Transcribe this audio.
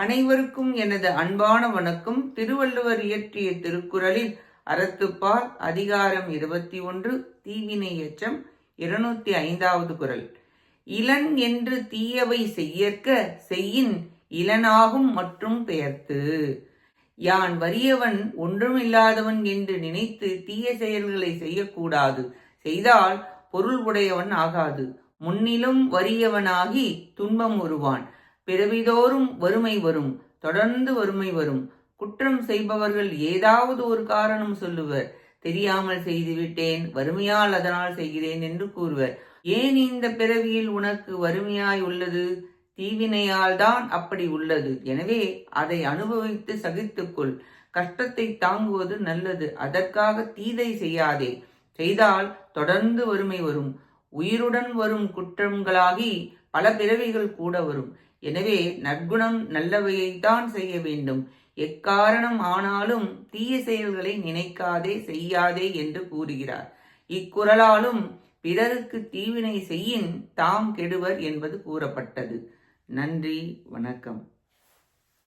அனைவருக்கும் எனது அன்பான வணக்கம். திருவள்ளுவர் இயற்றிய திருக்குறளில் அறத்துப்பால் அதிகாரம் இருபத்தி ஒன்று தீவினை எச்சம் இருநூத்தி ஐந்தாவது குரல் இளன் என்று தீயவை செய்யற்க செய்யின் இளனாகும் மற்றும் பெயர்த்து. யான் வறியவன் ஒன்றுமில்லாதவன் என்று நினைத்து தீய செயல்களை செய்யக்கூடாது. செய்தால் பொருள் உடையவன் ஆகாது. முன்னிலும் வறியவனாகி துன்பம் உருவான். பிறவிதோறும் வறுமை வரும் தொடர்ந்து வறுமை வரும். குற்றம் செய்பவர்கள் ஏதாவது ஒரு காரணம் சொல்லுவர். தெரியாமல் செய்துவிட்டேன் வறுமையால் அதனால் செய்கிறேன் என்று கூறுவர். ஏன் இந்த பிறவியில் உனக்கு வறுமையாய் உள்ளது? தீவினையால் தான் அப்படி உள்ளது. எனவே அதை அனுபவித்து சகித்துக்கொள் கஷ்டத்தை தாங்குவது நல்லது. அதற்காக தீதை செய்யாதே. செய்தால் தொடர்ந்து வறுமை வரும். உயிருடன் வரும் குற்றங்களாகி பல பிறவிகள் கூட வரும். எனவே நற்குணம் நல்லவையைத்தான் செய்ய வேண்டும். எக்காரணம் ஆனாலும் தீய செயல்களை நினைக்காதே செய்யாதே என்று கூறுகிறார். இக்குறளாலும் பிறருக்கு தீவினை செய்யின் தாம் கெடுவர் என்பது கூறப்பட்டது. நன்றி வணக்கம்.